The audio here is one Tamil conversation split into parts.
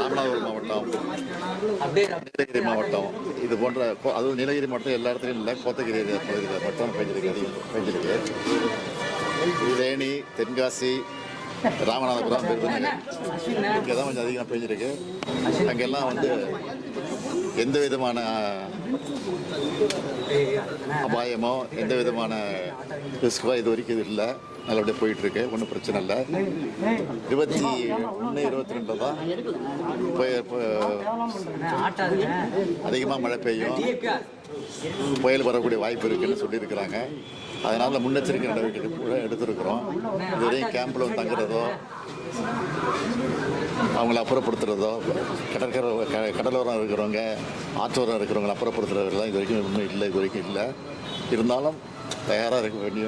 ராமநாதபுரம் மாவட்டம் நீலகிரி மாவட்டம். இது போன்ற அதுவும் நீலகிரி மாவட்டம் எல்லா இடத்துலையும் இல்லை. கோத்தகிரி பகுதியில் மட்டும் பெஞ்சிருக்கு அதிகம் பெஞ்சிருக்கு. தேனி தென்காசி ராமநாதபுரம் விருதுநகர் இங்கே தான் கொஞ்சம் அதிகம் பெஞ்சிருக்கு. அங்கெல்லாம் வந்து எந்த விதமான அபாயமோ எந்த விதமான ரிஸ்கோ இது வரைக்கும் இது இல்லை. நல்லபடியாக போயிட்டு இருக்கு ஒன்றும் பிரச்சனை இல்லை. இருபத்தி ஒன்று இருபத்தி ரெண்டில் தான் அதிகமாக மழை பெய்யும். புயல் வரக்கூடிய வாய்ப்பு இருக்குன்னு சொல்லியிருக்கிறாங்க. அதனால் முன்னெச்சரிக்கை நடவடிக்கை கூட எடுத்திருக்கிறோம். இதுவரையும் கேம்பில் வந்து தங்குறதோ அவங்கள அப்புறப்படுத்துறதோ கடற்கரை க- கடலோரம் இருக்கிறவங்க ஆற்றோரம் இருக்கிறவங்களை அப்புறப்படுத்துறதுலாம் இது வரைக்கும் ஒன்றும் இல்லை இது வரைக்கும் இல்லை. இருந்தாலும் தயாராக இருக்க வேண்டிய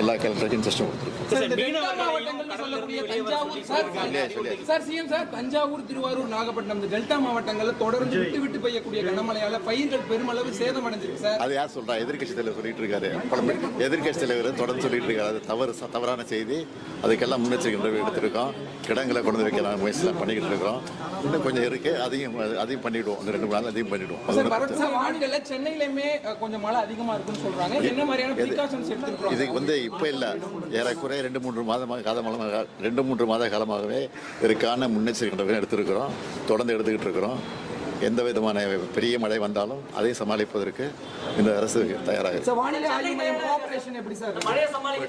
எல்லா கலெக்டருக்கும் இன்ட்ரெஸ்டும் கொடுத்துருக்கோம். Sir, CM sir Thanjavur Thiruvarur Nagapattinam இந்த டெல்டா மாவட்டங்கள்ல தொடர்ந்து விட்டு விட்டு பெய்யக்கூடிய கனமழையால பயிர்கள் பெருமளவு சேதமடைஞ்சிருக்கு சார். அது யார் சொல்றா? எதிர்க்கட்சி தலைவர் சொல்லிட்டு இருக்காரு. எதிர்க்கட்சி தலைவர் தொடர்ந்து சொல்லிட்டு இருக்காரு. அது தவறு தவறான செய்தி. அதுக்கெல்லாம் முன்னெச்சரிக்கை எடுத்திருக்கோம். கிடங்களை கொண்டு வந்து வைக்கலாம். முயற்சிலாம் பண்ணிக்கிட்டு இருக்கிறோம். இன்னும் கொஞ்சம் இருக்கு. அதையும் அதையும் பண்ணிடுவோம். இந்த ரெண்டு மூணு நாள் அதையும் வானிலையில சென்னையிலுமே கொஞ்சம் மழை அதிகமா இருக்குன்னு சொல்றாங்க. என்ன மாதிரியான ப்ரிகாஷன்ஸ் எடுத்துருக்கோம் இது வந்து இப்போ இல்லை. ஏறக்குறைய ரெண்டு மூன்று மாதமாக காலமாக ரெண்டு மூன்று மாத காலமாகவே இதற்கான முன்னெச்சரிக்கை நடவடிக்கை எடுத்திருக்கிறோம். தொடர்ந்து எடுத்துக்கிட்டு இருக்கிறோம். எந்த விதமான பெரிய மழை வந்தாலும் அதை சமாளிப்பதற்கு இந்த அரசு தயாராக